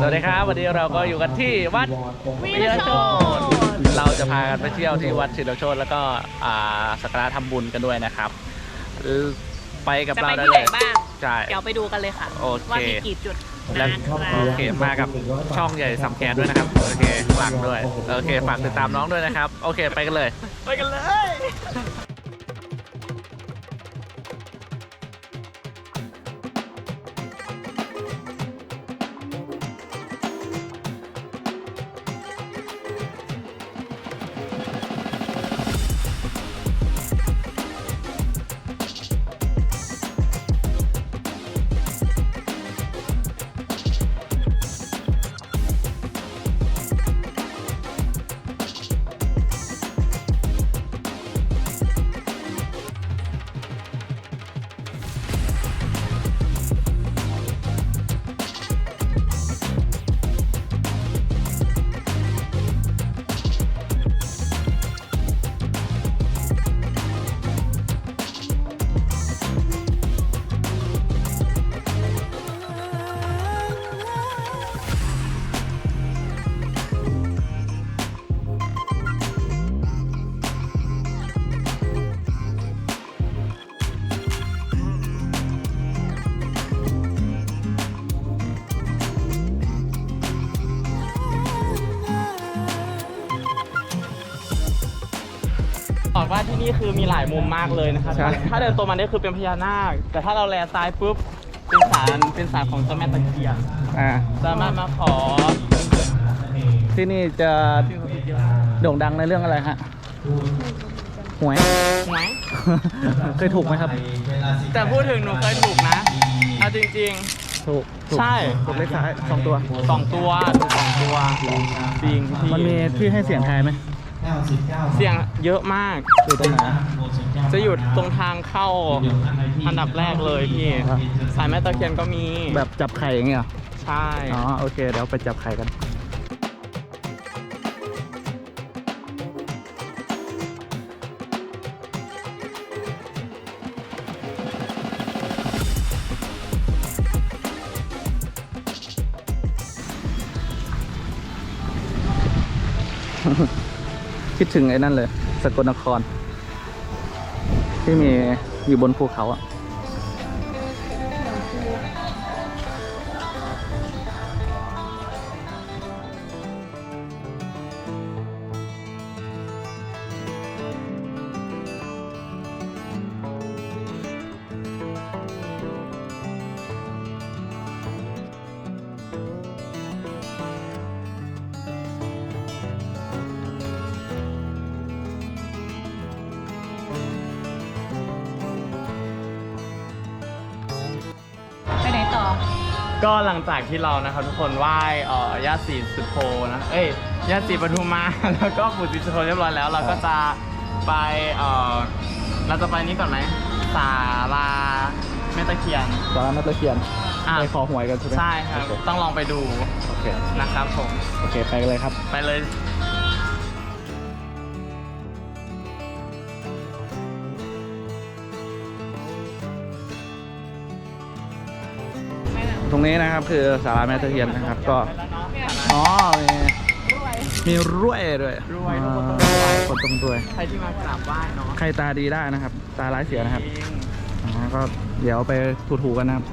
สวัสดีครับ วันนี้เราก็อยู่กันที่วัดวีวิรรโชโชตตเราจะพากันไปเที่ยวที่วัดศิลโชตแล้วก็อ่าสักการะทำบุญกันด้วยนะครับเออไปกับจะเราไปได้ที่เลไหนยบ้าง ใช่ เดี๋ยวไปดูกันเลยค่ะ โอเค ว่ามีกี่จุดและนะครับโอเคมากับช่องใหญ่สำแกนด้วยนะครับ โอเคฝากด้วย โอเคฝากติดตามน้องด้วยนะครับ โอเค ไปกันเลย ไปกันเลย นี่คือมีหลายมุมมากเลยนะครับ ใช่ ถ้าเดินตรงมาเนี่ยคือเป็นพญานาค แต่ถ้าเราแลซ้ายปุ๊บ เป็นศาลเป็นศาลของเจ้าแม่ตะเคียน อ่าสามารถมาขอที่นี่จะโด่งดังในเรื่องอะไรฮะหวย หวย เคยถูกไหมครับ แต่พูดถึงหนูเคยถูกนะเอาจริง ถูกถูกใช่ ถูกเลขท้ายสองตัว ๆสองตัวถูกสองตัวจริงพี่มันมีที่ให้เสียงทายไหม เสียงเยอะมากอยู่ตรงไหนจะอยู่ตรงทางเข้าอันดับแรกเลยพี่ครับสายแม่ตะเคียนก็มีแบบจับไข่อย่างเงี้ยเหรอใช่อ๋อโอเคเดี๋ยวไปจับไข่กัน คิดถึงไอ้นั่นเลย สกลนคร ที่มีอยู่บนภูเขาอะ ก็หลังจากที่เรานะครับทุกคนไหว้เอ่อย่าศรีสุโธนะเอ้ยย่าศรีปทุมมา แล้วก็ปู่ศรีสุโธเรียบร้อยแล้ว เราก็จะไปเอ่อเราจะไปนี้ก่อนไหมศาลาแม่ตะเคียนตอนนั้นนักตะเคียนอะ ไปขอหวยกันใช่ไหมใช่ครับ โอเต้องลองไปดูโอเคนะครับผม โอเค ไปกันเลยครับ ไปเลย รงนี้นะครับคือสาราแม่ตะเคียนนะครับก็อ๋อมีมีรวยด้วยรวยทุกคนต้องอ่ารวยคนต้องรวยใครที่มากราบไหว้เนาะใครตาดีได้นะครับ ตาร้ายเสียนะครับจริงอ่าก็เดี๋ยวไปถูๆกันนะครับ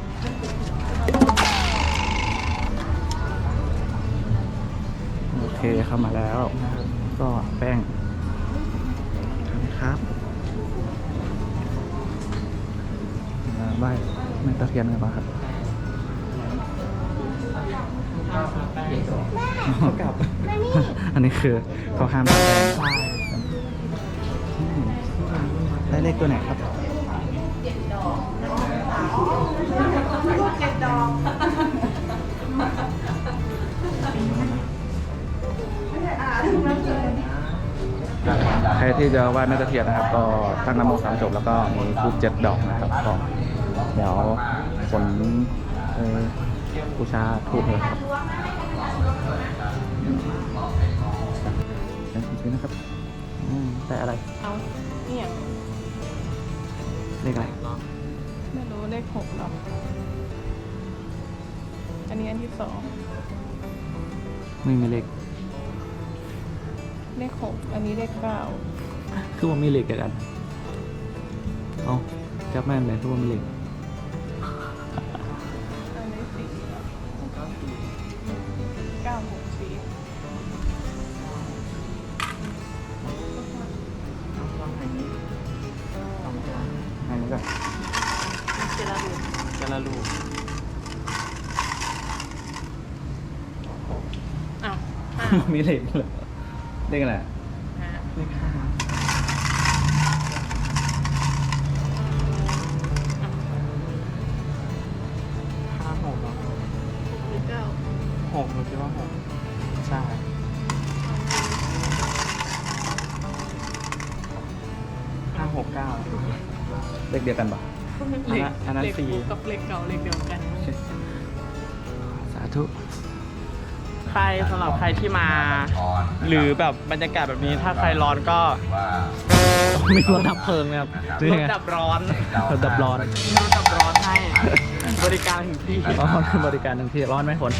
โอเคเข้ามาแล้วนะครับก็แป้งครับมาไหว้แม่ตะเคียนกันก่อนครับ กลับอันนี้คือเขาห้ามแป้งใช่อืมได้เลขตัวไหนครับใครที่จะไหว้แม่ตะเคียนนะครับ ก็ตั้งน้ำมนต์สามจบแล้วก็มีทูบเจ็ดดอกนะครับก็เดี๋ยวผลเอ่อบูชาทูบเลยครับ เดี๋ยวดูนะครับอืมแต่อะไรเอาเนี่ยเลขอะไรไม่รู้เลขหกหรอกอันนี้อันที่สองไม่มีเลขเลขหกอันนี้เลขเก้าคือว่ามีเลขกันเอาจับแม่นเลยคือว่ามีเลข มีเลขเลยเลขอะไรห้าเลขห้าห้าหกเหรอหรือเก้าหกเราคิดว่าหกใช่ห้าหกเก้าเลขเดียวกันปะ เลขอันนั้นเลขสี่คู่กับเลขเก่าเลขเดียวกันส ใครสำหรับใครที่มา หรือแบบบรรยากาศแบบนี้ถ้าใครร้อนก็มีรถดับเพลิงนะครับรถดับร้อนรถดับร้อนมีรถดับร้อนให้บริการถึงที่อ๋อบริการหนึ่งที่ร้อนไหมฝน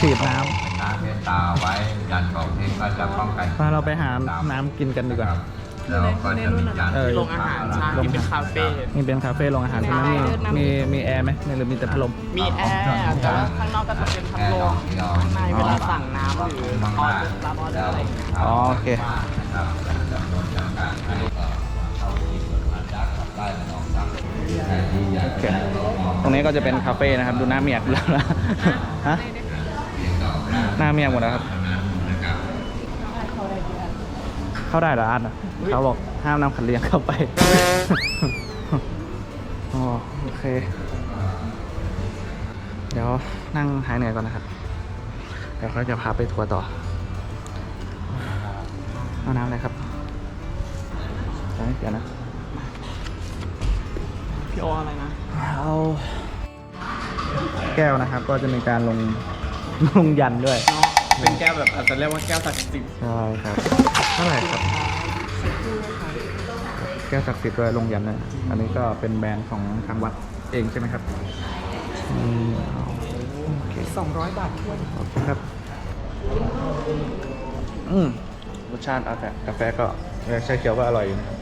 ฉีดน้น้ำเมตตาไว้ยันของเทพก็จะป้องกันำมาเราไปหาน้ำกินกันดีกว่า แล้วก็จะมียันเออ โรงอาหารใช่ที่เป็นคาเฟ่ นี่เป็นคาเฟ่โรงอาหารใช่ไหมมีมี มีแอร์ไหมหรือมีแต่พัดลม มีแอร์แต่ว่าข้างนอกก็จะเป็นพัดลมข้างในเวลาสั่งน้ำหรือออเดอร์รับออเดอร์อะไรอย่างเงี้ยอ๋อโอเค โอเค ตรงนี้ก็จะเป็นคาเฟ่นะครับ ดูหน้าเมียกแล้วนะฮะหน้าเมียกหมดแล้วครับ เข้าได้เหรออาร์ตอะเขาบอกห้ามนำขันเลี้ยงเข้าไป อ๋อโอเค เดี๋ยวนั่งหายเหนื่อยก่อนนะครับ เดี๋ยวเขาจะพาไปทัวร์ต่อ เอาน้ำอะไรครับจะไม่เสียนะ พี่โออะไรนะ เอาแก้วนะครับก็จะมีการลงลงยันด้วย เนาะเป็นแก้วแบบอาจจะเรียกว่าแก้วศักดิ์สิทธิ์ใช่ครับเท่าไหร่ครับ แก้วศักดิ์สิทธิ์ด้วยลงยันนะอันนี้ก็เป็นแบรนด์ของทางวัดเองใช่ไหมครับอืมเอาโอเคสองร้อยบาทถ้วนขอบคุณครับ อืมรสชาติเอาแต่กาแฟก็เออชาเขียวก็อร่อยอยู่นะครับ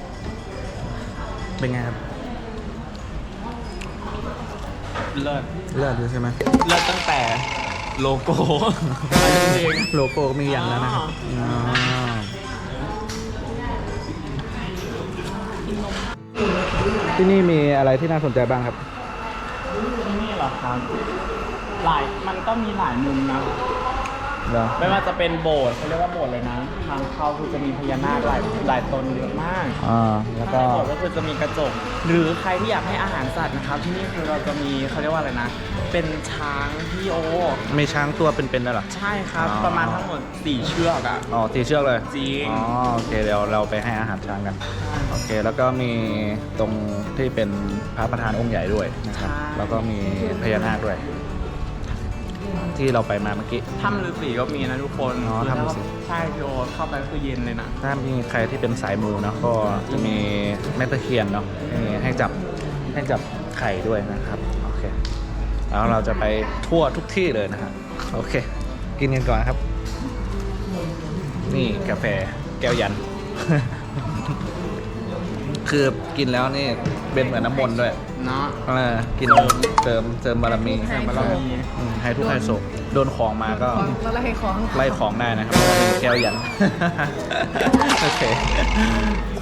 เป็นไงครับ เลิศเลือดอยู่ใช่ไหมเลิศตั้งแต่ โลโก้จริงโลโก้มีอย่างแล้วนะครับอ๋อที่นี่มีอะไรที่น่าสนใจบ้างครับ ที่นี่เหรอครับ หลายมันก็มีหลายมุมนะ เหรอ ไม่ว่าจะเป็นโบสถ์เขาเรียกว่าโบสถ์เลยนะ ทางเข้าคือจะมีพญานาคหลายหลายตนเยอะมากอ่า แล้วข้างก็ในโบสถ์ก็คือจะมีกระจก หรือใครที่อยากให้อาหารสัตว์นะครับ ที่นี่คือเราจะมีเขาเรียกว่าอะไรนะ เป็นช้างพี่โอ มีช้างตัวเป็นๆด้วยเหรอ ใช่ครับ อ๋อ ประมาณทั้งหมดสี่เชือกอะ อ๋อตีเชือกเลยจริง อ๋อโอเคเดี๋ยวเราไปให้อาหารช้างกัน โอเคแล้วก็มีตรงที่เป็นพระประธานองค์ใหญ่ด้วยนะครับ ใช่ แล้วก็มีพญานาคด้วย ที่เราไปมาเมื่อกี้ ถ้ำฤาษีก็มีนะทุกคนอ๋อคือถ้ำฤาษี ใช่พี่โอเข้าไปคือเย็นเลยนะ ถ้ามีใครที่เป็นสายมูเนาะก็จะมีแม่ตะเคียนเนาะมีให้จับให้จับไข่ด้วยนะครับโอเคแล้วเราจะไปทั่วทุกที่เลยนะครับโอเค กินกันก่อนครับ นี่กาแฟแก้วยัน คือกินแล้วนี่เป็นเหมือนน้ำมนต์ด้วยเนาะ เออกินเติมเติมบารมีเติมบารมี อืมให้ทุกข์ให้โศกโดนของมาก็ แล้วอะไรของ ไล่ของได้นะครับเพราะว่าเป็นแก้วยัน โอเค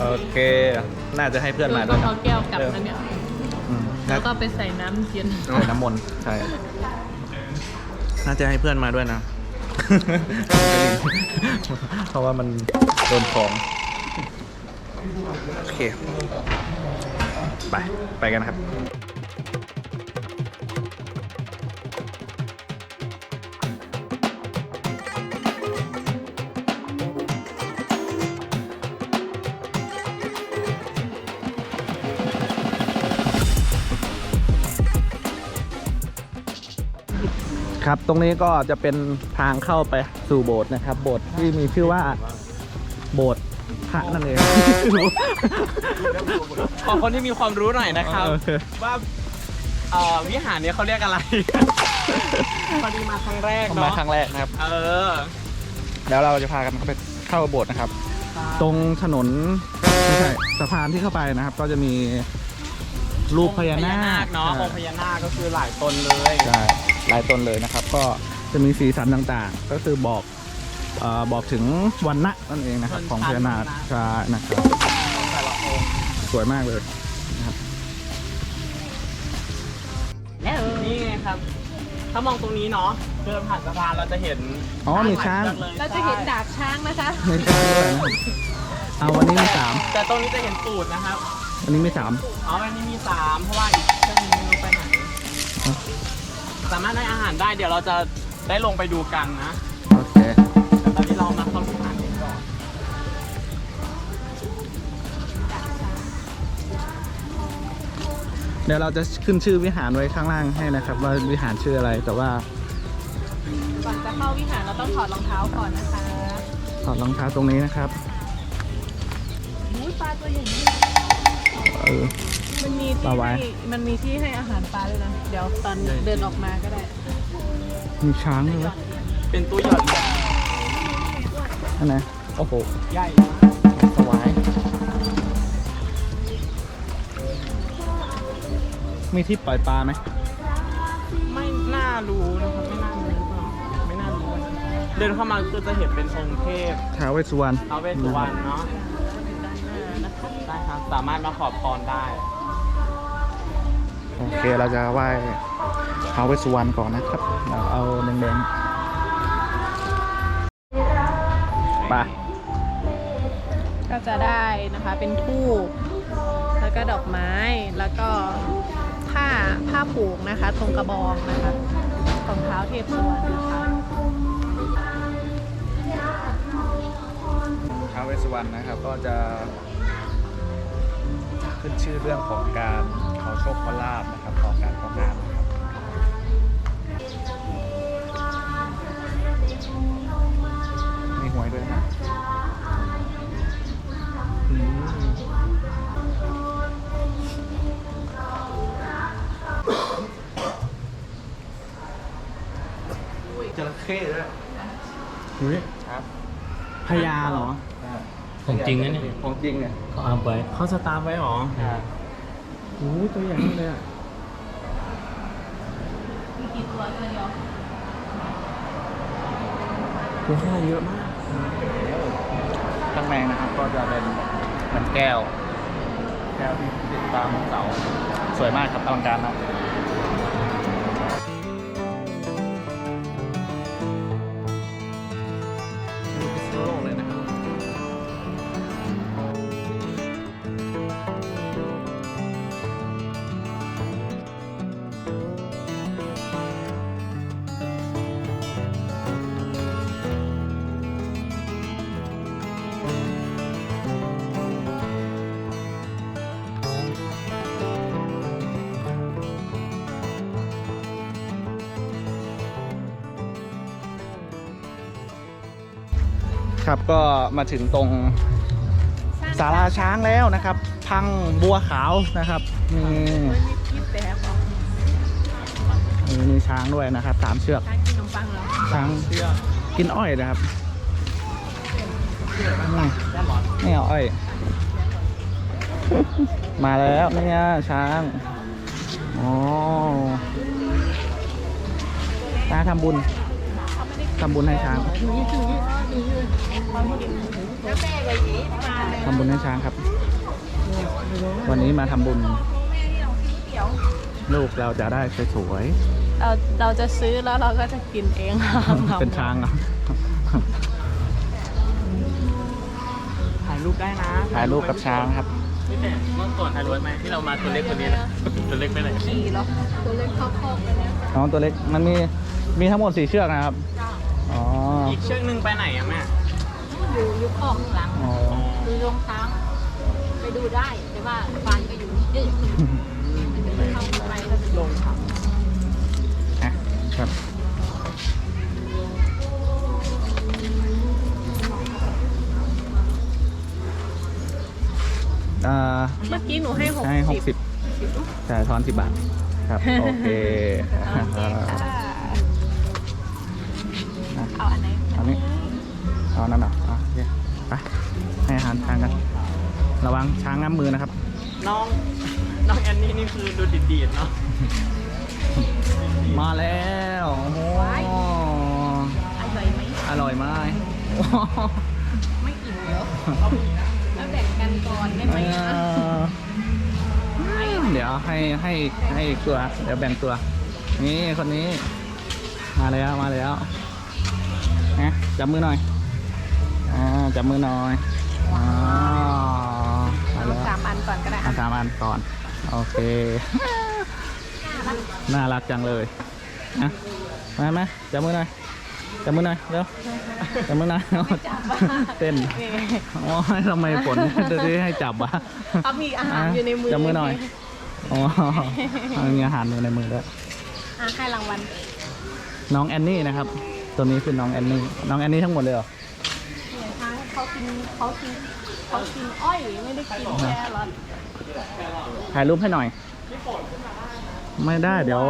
โอเค น่าจะให้เพื่อนมาด้ต้วอยงนะเอาแก้วกลับนะเนี่ย อืมแล้น่าวก็ไปใส่น้ำเย็น ใส่น้ำมนต์ใช่ น่าจะให้เพื่อนมาด้วยนะ เพราะว่ามันโดนของ โอเค ไป ไปกันครับครับ ตรงนี้ก็จะเป็นทางเข้าไปสู่โบสถ์นะครับ โบสถ์ที่มีชื่อว่าโบสถ์ พระนั่นเองขอคนที่มีความรู้หน่อยนะครับ โอเคว่าเอ่อวิหารเนี้ยเขาเรียกอะไรพอดีมาครั้งแรกมาเนาะครั้งแรกนะครับ เออแล้วเราจะพากันเข้าไปเข้าโบสถ์นะครับ ตรงถนนไม่ใช่สะพานที่เข้าไปนะครับ ก็จะมีรูปพญานาคเนาะใช่องค์พญานาคก็คือหลายตนเลย ใช่หลายตนเลยนะครับ ก็จะมีสีสันต่างๆ ก็คือบอก เอ่อบอกถึงวันณะนั่นเองนะครับของพญานาคใช่นะครับแต่ละองค์สวยมากเลยนี่ไงครับ ถ้ามองตรงนี้เนาะเดินผ่านสะพานเราจะเห็นอ๋อมีช้างหลยชือกลยเราจะเห็นดาบช้างนะคะไม่ใช่ด้วยนะครับเอาวันนี้มีสามแต่ตรงนี้จะเห็นตูดนะครับวันนี้มีสามอ๋อวันนี้มีสามเพราะว่าอีกเครื่องนึงไม่รู้ไปไหนอ๋อสามารถได้อาหารได้เดี๋ยวเราจะได้ลงไปดูกันนะโอเคแต่ตอนนี้เรามาเข้าที่ฐานกันก่อนเดี๋ยวเราจะขึ้นชื่อวิหารไว้ข้างล่างให้นะครับ ว่าวิหารชื่ออะไรแต่ว่าก่อนจะเข้าวิหารเราต้องถอดรองเท้าก่อนนะคะถอดรองเท้าตรงนี้นะครับอุ้ยปลาตัวใหญ่มากเออ มันมีปลาที่ไว้ ให้มันมีที่ให้อาหารปลาด้วยนะ เดี๋ยวตอนเดินออกมาก็ได้ มีช้างด้วยไหมเป็นตู้หยอดเหรียญ อันไหนโอ้โหใหญ่สวายมีที่ปล่อยปลาไหมไม่น่ารู้นะครับไม่น่ารู้หรือเปล่าไม่น่ารู้เดินเข้ามาคือจะเห็นเป็นองค์เทพท้าวเวสสุวรรณท้าวเวสสุวรรณเนาะได้ครับสามารถมาขอพรได้โอเคเราจะไหว้ท้าวเวสสุวรรณก่อนนะครับ เราเอาแดงๆ ไปก็จะได้นะคะเป็นทูบแล้วก็ดอกไม้แล้วก็ผ้าผ้าผูกนะคะ ตรงกระบองนะคะของเท้าเทพสวรรณนะคะท้าวเวสสุวรรณนะครับก็จะ ขึ้นชื่อเรื่องของการขอโชคขอลาบนะครับขอการของงานนะครับ จริงนะเนี่ย ของจริงเนี่ยเขาเอาไว้เขาสตาร์ฟไว้เหรอโอ้ยตัวใหญ่มากเลยอะมีกี่ตัวตัวเดียวตัวแค่เยอะมากข้างในนะครับก็จะเป็นเหมือนแก้ว แก้วที่ติดตามเสาสวยมากครับอลังการครับ ครับก็มาถึงตรงศาลาช้างแล้วนะครับ พังบัวขาวนะครับนี่โอ้ยมีมีช้างด้วยนะครับสามเชือกช้างกินอ้อยนะครับนี่แค่หมอนนี่เอาอ้อย มาแล้วเนี่ยช้างอ๋อมาทำบุญ ทำบุญให้ช้างแล้วแม่ก็หยีมาเลยทำบุญให้ช้างครับ วันนี้มาทำบุญ ลูกเราจะได้สวยเราเราจะซื้อแล้วเราก็จะกินเองๆเป็นช้างเหรอถ่ายรูปได้นะ ถ่ายรูปกับช้างครับไม่แต่เมื่อก่อนถ่ายรูปไหมที่เรามาตัวเล็กตัวนี้นะตัวเล็กไปไหนขี่เหรอตัวเล็กเข้าคอกไปแล้วน้องตัวเล็กมันมีมีทั้งหมดสี่เชือกนะครับอ๋ ออีกเชือกหนึงไปไหนอะแม่ อยู่ยุคของหลัง อ๋อ ดูรองเท้าไปดูได้ แต่ว่าฟันก็อยู่นี่มันจะไม่เข้าไปแล้วจะลงเขาอะครับอ่าเมื่อกี้หนูให้หกให้หกสิบแต่ทอนสิบบาท ครับ โอเค โอเคค่ะ อนนั้นเหรออะโอเคไปให้อาหารช้างกัน ระวังช้างง้ำมือนะครับ น้องน้องแอนนี่นี่คือดูดีดๆเนาะมาแล้วโอ้โหอร่อยไหมอร่อยมากไม่อิ่มเยอะเราแบ่งกันก่อนได้ไหมเเดี๋ยวให้ให้ให้อีกตัว เดี๋ยวแบ่งตัว นี่คนนี้ มาแล้วมาแล้วนะจับมือหน่อย จับมือหน่อยอ๋อมาเอาแล้วสามอันก่อนก็ได้เอาสามอันก่อน โอเค น่ารักจังเลยนะมาไหมจับมือหน่อย จับมือหน่อยเร็วจับมือหน่อยเต้น โอ้ยทำไมฝนจะได้ให้จับวะเอามีอาหารอยู่ในมือจับมือหน่อยอ๋อมีอาหารอยู่ในมือด้วยอะให้รางวัลน้องแอนนี่นะครับ ตัวนี้คือน้องแอนนี่ น้องแอนนี่ทั้งหมดเลยเหรอ เนี่ยช้างเขา กินเขากินเขากินอ้อยไม่ได้กินแค่รสถ่ายรูปให้หน่อย ไม่ได้เดี๋ยว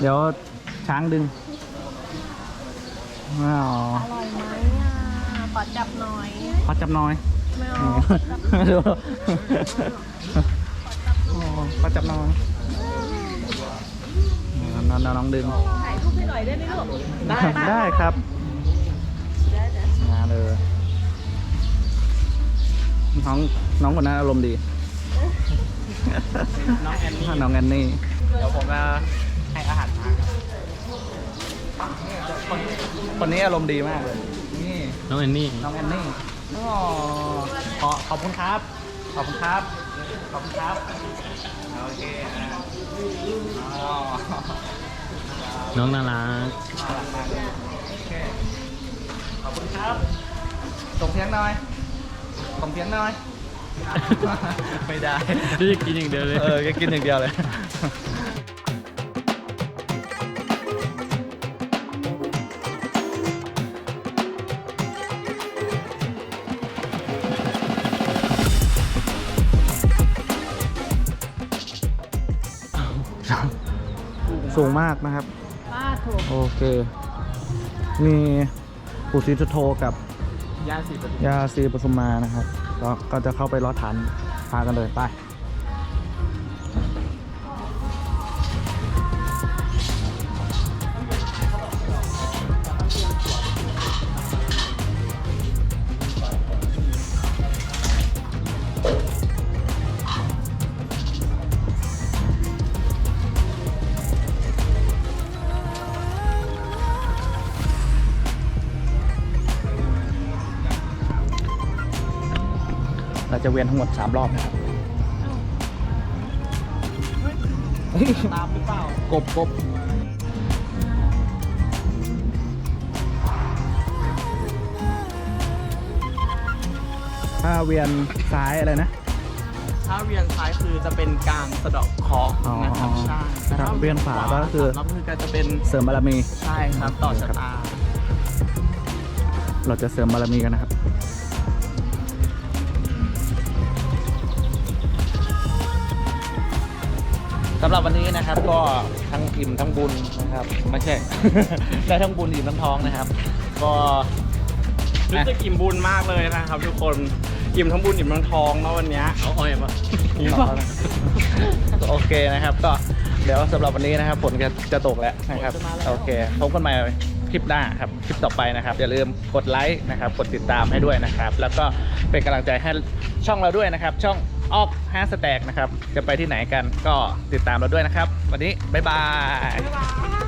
เดี๋ยวช้างดึงว้าวอร่อยไหมอะขอจับหน่อยขอจับหน่อยไม่เอาดูโอ้ขอจับหน่อยน้องน้องดึง ถ่ายรูปให้หน่อยได้ไหมลูกได้ได้ครับมาเลย น้องน้องคนนั้นอารมณ์ดี น้องแอนนี่น้องแอนนี่ เดี๋ยวผมจะให้อาหารช้างคนคนนี้อารมณ์ดีมากเลย นี่ น้องแอนนี่ น้องแอนนี่อ๋อขอขอบคุณครับ ขอบคุณครับ ขอบคุณครับ โอเคอะอ๋อน้องน่ารักโอเค ขอบคุณครับส่งเสียงหน่อย ส่งเสียงหน่อย ไม่ได้ นี่กินอย่างเดียวเลย เออแกกินอย่างเดียวเลย สูงมากนะครับ ป้าถูกโอเค มีปู่ศรีสุโธกับ ย่าสีปทุมยาซีปทุมมานะครับก็ก็จะเข้าไปรอฐานพากันเลยไป จะเวียนทั้งหมด 3 รอบนะครับเฮ้ยตามหรือเปล่ากบกบถ้าเวียนซ้ายอะไรนะ ถ้าเวียนซ้ายคือจะเป็นการสะเดาะเคราะห์นะครับอ๋อใช่ถ้าเวียนขวาก็คือ รับคือการจะเป็นเสริมบารมี ใช่ครับต่อชะตา เราจะเสริมบารมีกันนะครับำหรับวันนี้นะครับ ก็ทั้งอิ่มทั้งบุญนะครับไม่ใช่ ได้ทั้งบุญอิ่มทั้งท้องนะครับ ก็รู้สึกอิ่มบุญมากเลยนะครับทุกคนอิ่มทั้งบุญอิ่มทั้งท้องเนาะวันเนี้ยเอาอ้อยปะอิ่มปะโอเคนะครับ ก็เดี๋ยวสำหรับวันนี้นะครับฝนจะจะตกแล้วนะครับโอเคพบกันใหม่คลิปหน้าครับคลิปต่อไปนะครับ อย่าลืมกดไลค์นะครับ กดติดตามให้ด้วยนะครับ แล้วก็เป็นกำลังใจให้ช่องเราด้วยนะครับ ช่อง ออก5สแต็กนะครับ จะไปที่ไหนกันก็ติดตามเราด้วยนะครับ วันนี้บ๊ายบายบ๊ายบาย